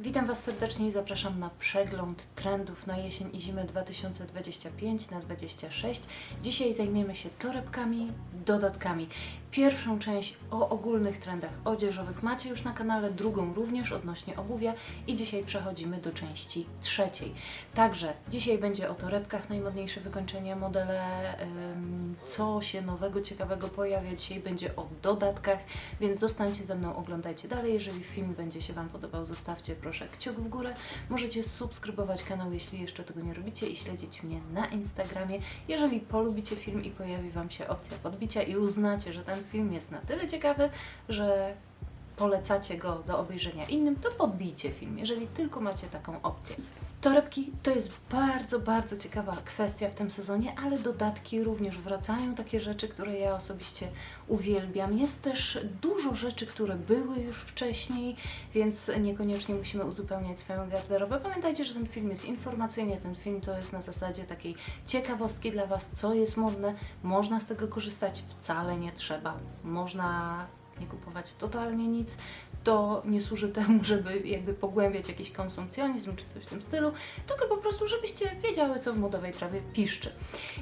Witam Was serdecznie i zapraszam na przegląd trendów na jesień i zimę 2025 na 26. Dzisiaj zajmiemy się torebkami, dodatkami. Pierwszą część o ogólnych trendach odzieżowych macie już na kanale, drugą również odnośnie obuwia i dzisiaj przechodzimy do części trzeciej. Także dzisiaj będzie o torebkach, najmodniejsze wykończenia, modele, co się nowego, ciekawego pojawia. Dzisiaj będzie o dodatkach, więc zostańcie ze mną, oglądajcie dalej. Jeżeli film będzie się Wam podobał, zostawcie proszę kciuk w górę. Możecie subskrybować kanał, jeśli jeszcze tego nie robicie i śledzić mnie na Instagramie. Jeżeli polubicie film i pojawi Wam się opcja podbicia i uznacie, że ten film jest na tyle ciekawy, że polecacie go do obejrzenia innym, to podbijcie film, jeżeli tylko macie taką opcję. Torebki to jest bardzo, bardzo ciekawa kwestia w tym sezonie, ale dodatki również wracają, takie rzeczy, które ja osobiście uwielbiam. Jest też dużo rzeczy, które były już wcześniej, więc niekoniecznie musimy uzupełniać swoją garderobę. Pamiętajcie, że ten film jest informacyjny, ten film to jest na zasadzie takiej ciekawostki dla Was, co jest modne. Można z tego korzystać, wcale nie trzeba. Można nie kupować totalnie nic, to nie służy temu, żeby jakby pogłębiać jakiś konsumpcjonizm czy coś w tym stylu, tylko po prostu, żebyście wiedziały, co w modowej trawie piszczy.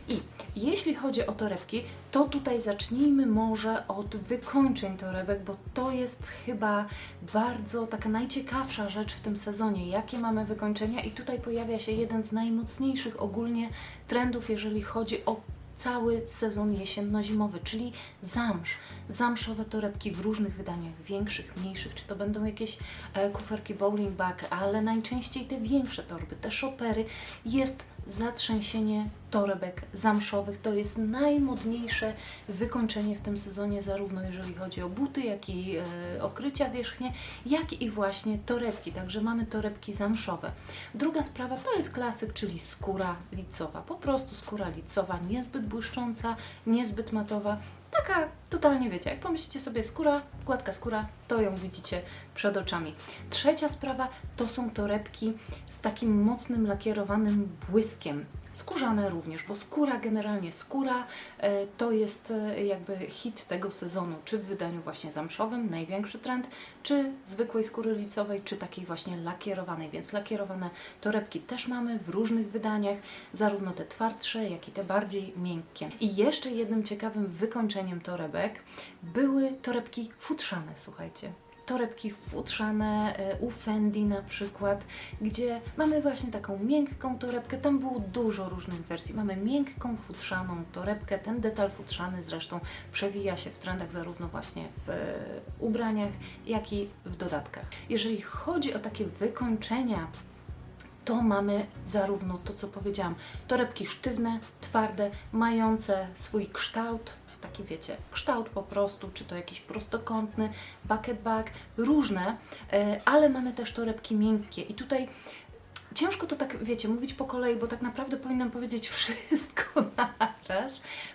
I jeśli chodzi o torebki, to tutaj zacznijmy może od wykończeń torebek, bo to jest chyba bardzo taka najciekawsza rzecz w tym sezonie, jakie mamy wykończenia? I tutaj pojawia się jeden z najmocniejszych ogólnie trendów, jeżeli chodzi o cały sezon jesienno-zimowy, czyli zamsz. Zamszowe torebki w różnych wydaniach, większych, mniejszych, czy to będą jakieś e, kuferki bowling bag, ale najczęściej te większe torby, te szopery, jest zatrzęsienie torebek zamszowych. To jest najmodniejsze wykończenie w tym sezonie, zarówno jeżeli chodzi o buty, jak i e, okrycia wierzchnie, jak i właśnie torebki. Także mamy torebki zamszowe. Druga sprawa to jest klasyk, czyli skóra licowa. Po prostu skóra licowa, niezbyt błyszcząca, niezbyt matowa. Taka totalnie wiecie, jak pomyślicie sobie skóra, gładka skóra, to ją widzicie przed oczami. Trzecia sprawa to są torebki z takim mocnym lakierowanym błyskiem. Skórzane również, bo skóra generalnie skóra e, to jest e, jakby hit tego sezonu, czy w wydaniu właśnie zamszowym, największy trend, czy zwykłej skóry licowej, czy takiej właśnie lakierowanej, więc lakierowane torebki też mamy w różnych wydaniach, zarówno te twardsze, jak i te bardziej miękkie. I jeszcze jednym ciekawym wykończeniem torebek były torebki futrzane, słuchajcie torebki futrzane e, u Fendi na przykład, gdzie mamy właśnie taką miękką torebkę. Tam było dużo różnych wersji. Mamy miękką futrzaną torebkę. Ten detal futrzany zresztą przewija się w trendach zarówno właśnie w e, ubraniach, jak i w dodatkach. Jeżeli chodzi o takie wykończenia to mamy zarówno to, co powiedziałam, torebki sztywne, twarde, mające swój kształt, taki wiecie, kształt po prostu, czy to jakiś prostokątny, bucket bag, różne, e, ale mamy też torebki miękkie. I tutaj ciężko to tak, wiecie, mówić po kolei, bo tak naprawdę powinnam powiedzieć wszystko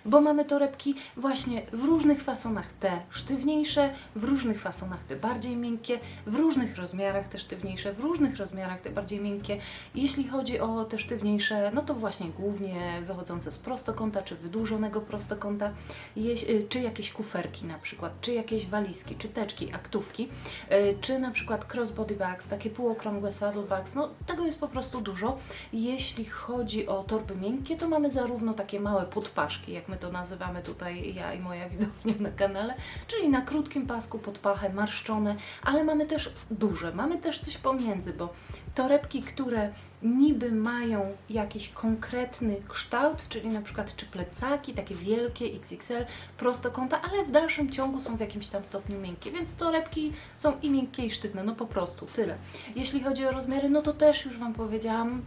bo mamy torebki właśnie w różnych fasonach, te sztywniejsze, w różnych fasonach te bardziej miękkie, w różnych rozmiarach te sztywniejsze, w różnych rozmiarach te bardziej miękkie. Jeśli chodzi o te sztywniejsze, no to właśnie głównie wychodzące z prostokąta, czy wydłużonego prostokąta, y, czy jakieś kuferki na przykład, czy jakieś walizki, czy teczki, aktówki, y, czy na przykład crossbody bags, takie półokrągłe saddle bags, no tego jest po prostu dużo. Jeśli chodzi o torby miękkie, to mamy zarówno takie małe podpaszki, jak my to nazywamy tutaj, ja i moja widownia na kanale, czyli na krótkim pasku pod pachę, marszczone, ale mamy też duże, mamy też coś pomiędzy, bo torebki, które niby mają jakiś konkretny kształt, czyli na przykład czy plecaki, takie wielkie XXL, prostokąta, ale w dalszym ciągu są w jakimś tam stopniu miękkie, więc torebki są i miękkie i sztywne, no po prostu, tyle. Jeśli chodzi o rozmiary, no to też już Wam powiedziałam,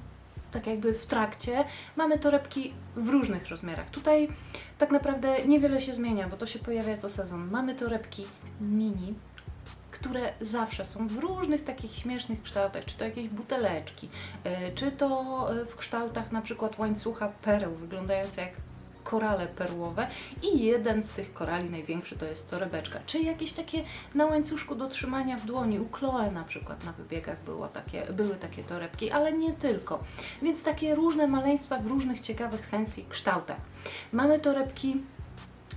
tak jakby w trakcie, mamy torebki w różnych rozmiarach. Tutaj tak naprawdę niewiele się zmienia, bo to się pojawia co sezon. Mamy torebki mini, które zawsze są w różnych takich śmiesznych kształtach, czy to jakieś buteleczki, e, czy to e, w kształtach na przykład łańcucha pereł, wyglądające jak korale perłowe i jeden z tych korali, największy, to jest torebeczka, czy jakieś takie na łańcuszku do trzymania w dłoni, u Chloe na przykład na wybiegach było takie, były takie torebki, ale nie tylko. Więc takie różne maleństwa w różnych ciekawych fancy kształtach. Mamy torebki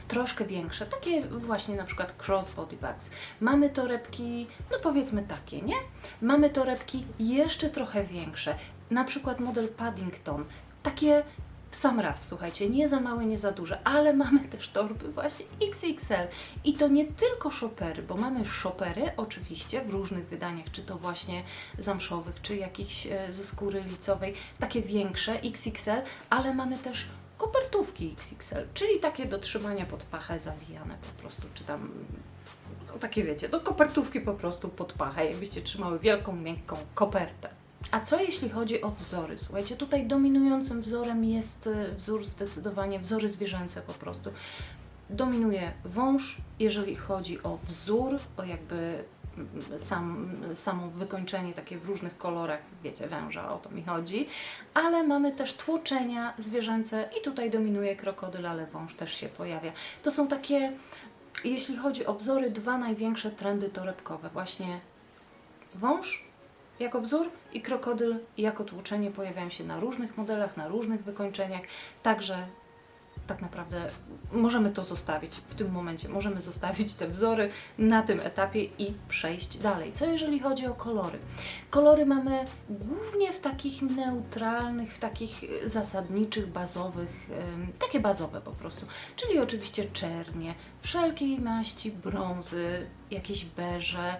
troszkę większe, takie właśnie na przykład crossbody bags. Mamy torebki, no powiedzmy takie, nie? Mamy torebki jeszcze trochę większe, na przykład model Paddington, takie w sam raz, słuchajcie, nie za małe, nie za duże, ale mamy też torby właśnie XXL i to nie tylko szopery, bo mamy szopery oczywiście w różnych wydaniach, czy to właśnie zamszowych, czy jakichś e, ze skóry licowej, takie większe XXL, ale mamy też kopertówki XXL, czyli takie do trzymania pod pachę zawijane po prostu, czy tam no, takie wiecie, do kopertówki po prostu pod pachę, jakbyście trzymały wielką, miękką kopertę. A co jeśli chodzi o wzory? Słuchajcie, tutaj dominującym wzorem jest e, wzór zdecydowanie, wzory zwierzęce po prostu. Dominuje wąż, jeżeli chodzi o wzór, o jakby mm, sam, samo wykończenie takie w różnych kolorach, wiecie, węża, o to mi chodzi, ale mamy też tłoczenia zwierzęce i tutaj dominuje krokodyl, ale wąż też się pojawia. To są takie, jeśli chodzi o wzory, dwa największe trendy torebkowe, właśnie wąż jako wzór i krokodyl jako tłuczenie pojawiają się na różnych modelach, na różnych wykończeniach, także tak naprawdę możemy to zostawić w tym momencie, możemy zostawić te wzory na tym etapie i przejść dalej. Co jeżeli chodzi o kolory? Kolory mamy głównie w takich neutralnych, w takich y, zasadniczych, bazowych, takie bazowe po prostu, czyli oczywiście czernie, wszelkiej maści, brązy, jakieś beże,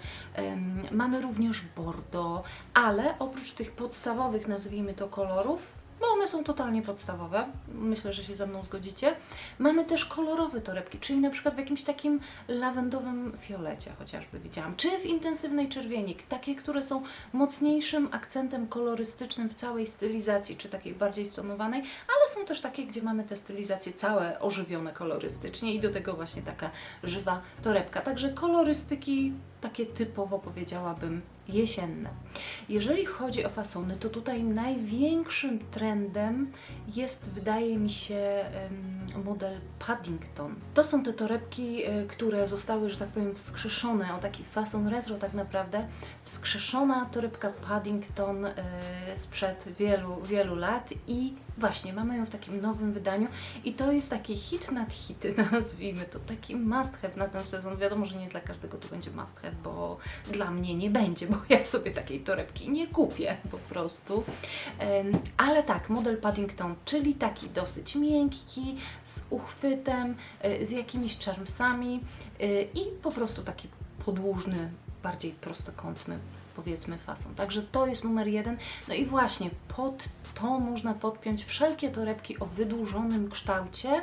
mamy również bordo, ale oprócz tych podstawowych, nazwijmy to kolorów, bo one są totalnie podstawowe, myślę, że się ze mną zgodzicie. Mamy też kolorowe torebki, czyli na przykład w jakimś takim lawendowym fiolecie chociażby widziałam, czy w intensywnej czerwieni, takie, które są mocniejszym akcentem kolorystycznym w całej stylizacji, czy takiej bardziej stonowanej, ale są też takie, gdzie mamy te stylizacje całe ożywione kolorystycznie i do tego właśnie taka żywa torebka. Także kolorystyki takie typowo powiedziałabym jesienne. Jeżeli chodzi o fasony, to tutaj największym trendem jest, wydaje mi się, model Paddington. To są te torebki, e, które zostały, że tak powiem, wskrzeszone o taki fason retro tak naprawdę. Wskrzeszona torebka Paddington e, sprzed wielu, wielu lat i właśnie mamy ją w takim nowym wydaniu i to jest taki hit nad hity, nazwijmy to, taki must have na ten sezon. Wiadomo, że nie dla każdego to będzie must have, bo dla mnie nie będzie, bo ja sobie takiej torebki nie kupię po prostu. Ale tak, model Paddington, czyli taki dosyć miękki, z uchwytem, e, z jakimiś czarmsami e, i po prostu taki podłużny, bardziej prostokątny powiedzmy fason. Także to jest numer jeden. No i właśnie pod to można podpiąć wszelkie torebki o wydłużonym kształcie,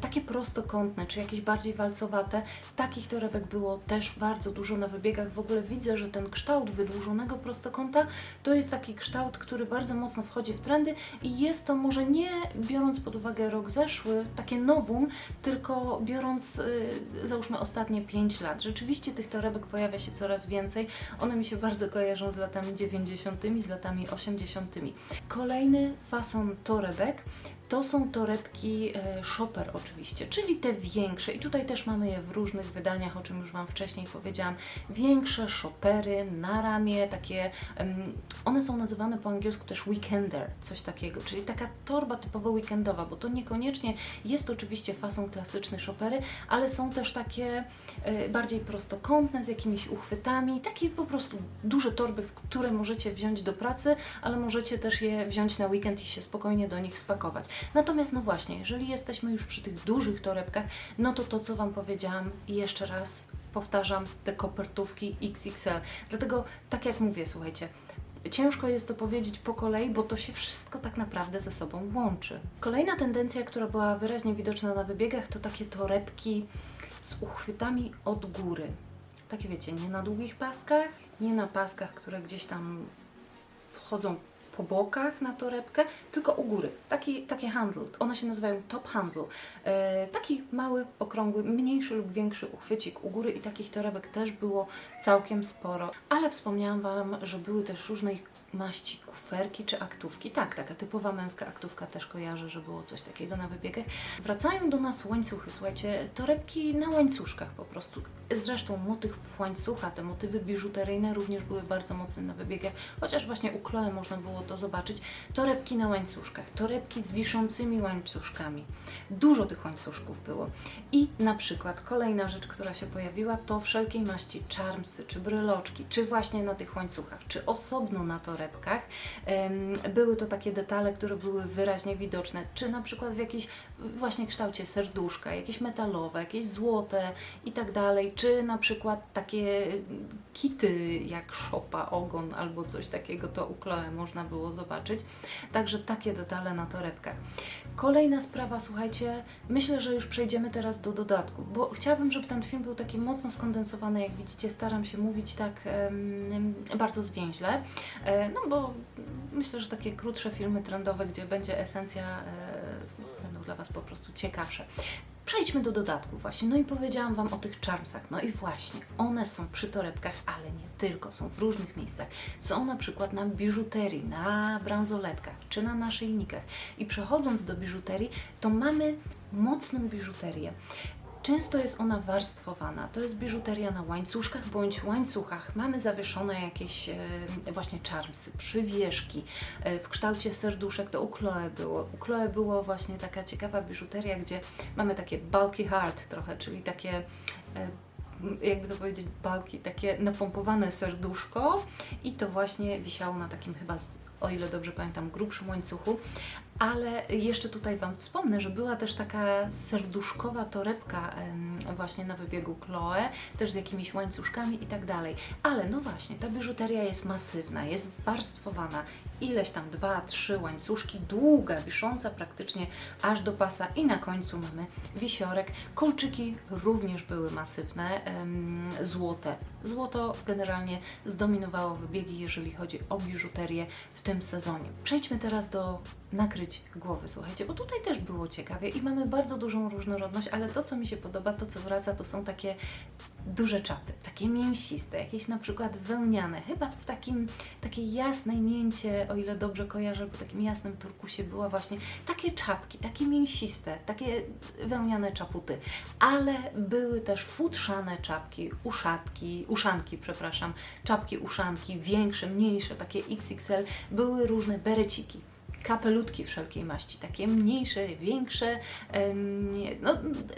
takie prostokątne, czy jakieś bardziej walcowate. Takich torebek było też bardzo dużo na wybiegach. W ogóle widzę, że ten kształt wydłużonego prostokąta to jest taki kształt, który bardzo mocno wchodzi w trendy i jest to może nie biorąc pod uwagę rok zeszły, takie nowum, tylko biorąc y, załóżmy ostatnie 5 lat. Rzeczywiście tych torebek pojawia się coraz więcej. One mi się bardzo kojarzą z latami 90., z latami 80. Kolejny fason torebek to są torebki e, shopper oczywiście, czyli te większe i tutaj też mamy je w różnych wydaniach, o czym już Wam wcześniej powiedziałam. Większe shoppery na ramię, takie, one są nazywane po angielsku też weekender, coś takiego, czyli taka torba typowo weekendowa, bo to niekoniecznie jest oczywiście fason klasyczny shoppery, ale są też takie e, bardziej prostokątne z jakimiś uchwytami, takie po prostu duże torby, w które możecie wziąć do pracy, ale możecie też je wziąć na weekend i się spokojnie do nich spakować. Natomiast no właśnie, jeżeli jesteśmy już przy tych dużych torebkach, no to to, co Wam powiedziałam i jeszcze raz powtarzam, te kopertówki XXL. Dlatego, tak jak mówię, słuchajcie, Ciężko jest to powiedzieć po kolei, bo to się wszystko tak naprawdę ze sobą łączy. Kolejna tendencja, która była wyraźnie widoczna na wybiegach, to takie torebki z uchwytami od góry. Takie wiecie, nie na długich paskach, nie na paskach, które gdzieś tam wchodzą po bokach na torebkę, tylko u góry. Taki, takie handle. One się nazywają top handle. E, taki mały, okrągły, mniejszy lub większy uchwycik u góry i takich torebek też było całkiem sporo. Ale wspomniałam Wam, że były też różnej maści kuferki czy aktówki. Tak, taka typowa męska aktówka też kojarzę, że było coś takiego na wybiegach. Wracają do nas łańcuchy, słuchajcie, torebki na łańcuszkach po prostu. Zresztą motyw łańcucha, te motywy biżuteryjne również były bardzo mocne na wybiegach, chociaż właśnie u Chloe można było to zobaczyć. Torebki na łańcuszkach, torebki z wiszącymi łańcuszkami. Dużo tych łańcuszków było. I na przykład kolejna rzecz, która się pojawiła, to wszelkiej maści charmsy, czy bryloczki, czy właśnie na tych łańcuchach, czy osobno na torebkach. Były to takie detale, które były wyraźnie widoczne, czy na przykład w jakiejś właśnie kształcie serduszka, jakieś metalowe, jakieś złote i tak dalej, czy na przykład takie kity jak szopa, ogon albo coś takiego, to u Chloe można było zobaczyć. Także takie detale na torebkach. Kolejna sprawa, słuchajcie, myślę, że już przejdziemy teraz do dodatków, bo chciałabym, żeby ten film był taki mocno skondensowany, jak widzicie, staram się mówić tak bardzo zwięźle, e, no bo myślę, że takie krótsze filmy trendowe, gdzie będzie esencja, e, będą dla Was po prostu ciekawsze. Przejdźmy do dodatków właśnie. No i powiedziałam Wam o tych charmsach. No i właśnie, one są przy torebkach, ale nie tylko. Są w różnych miejscach. Są na przykład na biżuterii, na bransoletkach czy na naszyjnikach. I przechodząc do biżuterii, to mamy mocną biżuterię. Często jest ona warstwowana. To jest biżuteria na łańcuszkach bądź łańcuchach. Mamy zawieszone jakieś e, właśnie charmsy, przywieszki e, w kształcie serduszek. To u Chloe było. U Chloe było właśnie taka ciekawa biżuteria, gdzie mamy takie bulky heart trochę, czyli takie e, jakby to powiedzieć, balki, takie napompowane serduszko i to właśnie wisiało na takim chyba, o ile dobrze pamiętam, grubszym łańcuchu. Ale jeszcze tutaj Wam wspomnę, że była też taka serduszkowa torebka właśnie na wybiegu Chloe, też z jakimiś łańcuszkami i tak dalej. Ale no właśnie, ta biżuteria jest masywna, jest warstwowana. Ileś tam dwa, trzy łańcuszki, długa, wisząca praktycznie aż do pasa i na końcu mamy wisiorek. Kolczyki również były masywne, złote. Złoto generalnie zdominowało wybiegi, jeżeli chodzi o biżuterię w tym sezonie. Przejdźmy teraz do nakryć głowy, słuchajcie, bo tutaj też było ciekawie i mamy bardzo dużą różnorodność, ale to, co mi się podoba, to, co wraca, to są takie duże czapy, takie mięsiste, jakieś na przykład wełniane, chyba w takim, takiej jasnej mięcie, o ile dobrze kojarzę, bo takim jasnym turkusie była właśnie takie czapki, takie mięsiste, takie wełniane czaputy, ale były też futrzane czapki, uszatki, uszanki, przepraszam, czapki uszanki, większe, mniejsze, takie XXL, były różne bereciki kapelutki wszelkiej maści, takie mniejsze, większe. No,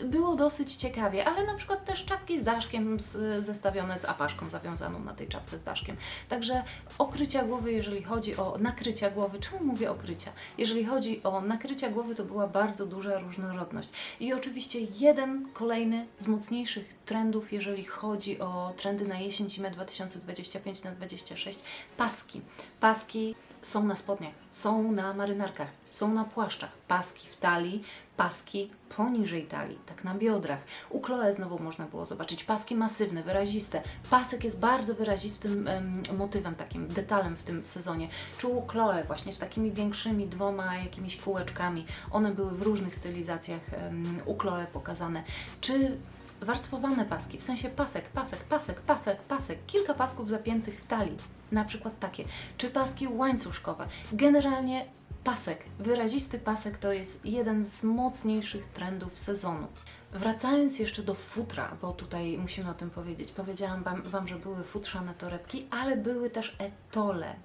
było dosyć ciekawie, ale na przykład też czapki z daszkiem z, zestawione z apaszką zawiązaną na tej czapce z daszkiem. Także okrycia głowy, jeżeli chodzi o nakrycia głowy, czemu mówię okrycia? Jeżeli chodzi o nakrycia głowy, to była bardzo duża różnorodność. I oczywiście jeden kolejny z mocniejszych trendów, jeżeli chodzi o trendy na jesień, zimę 2025 na 26, paski. Paski są na spodniach, są na marynarkach, są na płaszczach, paski w talii, paski poniżej talii, tak na biodrach. U Chloe znowu można było zobaczyć paski masywne, wyraziste. Pasek jest bardzo wyrazistym em, motywem, takim detalem w tym sezonie. Czy u Chloe właśnie z takimi większymi dwoma jakimiś kółeczkami. One były w różnych stylizacjach em, u Chloe pokazane. Czy warstwowane paski, w sensie pasek, pasek, pasek, pasek, pasek, kilka pasków zapiętych w talii, na przykład takie, czy paski łańcuszkowe. Generalnie pasek, wyrazisty pasek to jest jeden z mocniejszych trendów sezonu. Wracając jeszcze do futra, bo tutaj musimy o tym powiedzieć. Powiedziałam wam, wam, że były futrzane torebki, ale były też etole.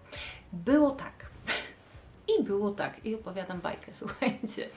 Było tak. I było tak, i opowiadam bajkę, słuchajcie.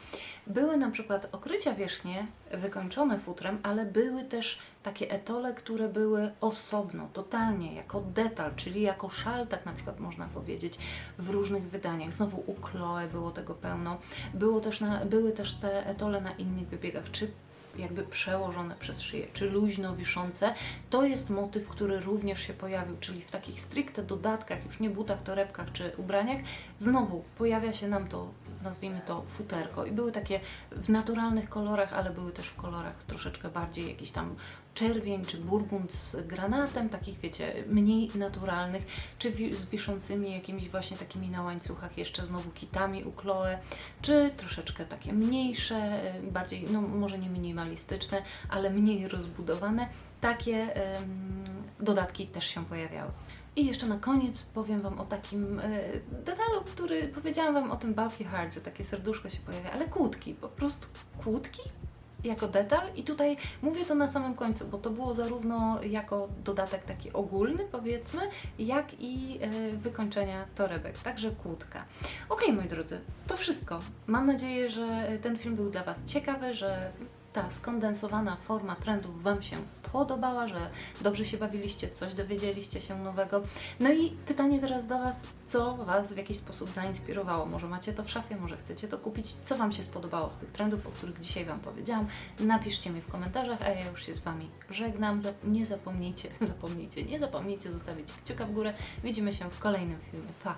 Były na przykład okrycia wierzchnie wykończone futrem, ale były też takie etole, które były osobno, totalnie, jako detal, czyli jako szal, tak na przykład można powiedzieć, w różnych wydaniach. Znowu u Chloe było tego pełno. Było też na, były też te etole na innych wybiegach, czy jakby przełożone przez szyję, czy luźno wiszące. To jest motyw, który również się pojawił, czyli w takich stricte dodatkach, już nie butach, torebkach czy ubraniach, znowu pojawia się nam to, nazwijmy to futerko. I były takie w naturalnych kolorach, ale były też w kolorach troszeczkę bardziej jakiś tam czerwień czy burgund z granatem, takich wiecie, mniej naturalnych, czy z wiszącymi jakimiś właśnie takimi na łańcuchach jeszcze znowu kitami u Chloe, czy troszeczkę takie mniejsze, y, bardziej, no może nie minimalistyczne, ale mniej rozbudowane. Takie em, dodatki też się pojawiały. I jeszcze na koniec powiem Wam o takim e, detalu, który powiedziałam Wam o tym bulky heart, że takie serduszko się pojawia, ale kłódki, po prostu kłódki? jako detal i tutaj mówię to na samym końcu, bo to było zarówno jako dodatek taki ogólny powiedzmy, jak i e, wykończenia torebek, także kłódka. Okej moi drodzy, to wszystko. Mam nadzieję, że ten film był dla Was ciekawy, że ta skondensowana forma trendów Wam się podobała, że dobrze się bawiliście, coś dowiedzieliście się nowego. No i pytanie teraz do Was, co Was w jakiś sposób zainspirowało? Może macie to w szafie, może chcecie to kupić? Co Wam się spodobało z tych trendów, o których dzisiaj Wam powiedziałam? Napiszcie mi w komentarzach, a ja już się z Wami żegnam. Nie zapomnijcie, zapomnijcie, nie zapomnijcie zostawić kciuka w górę. Widzimy się w kolejnym filmie. Pa!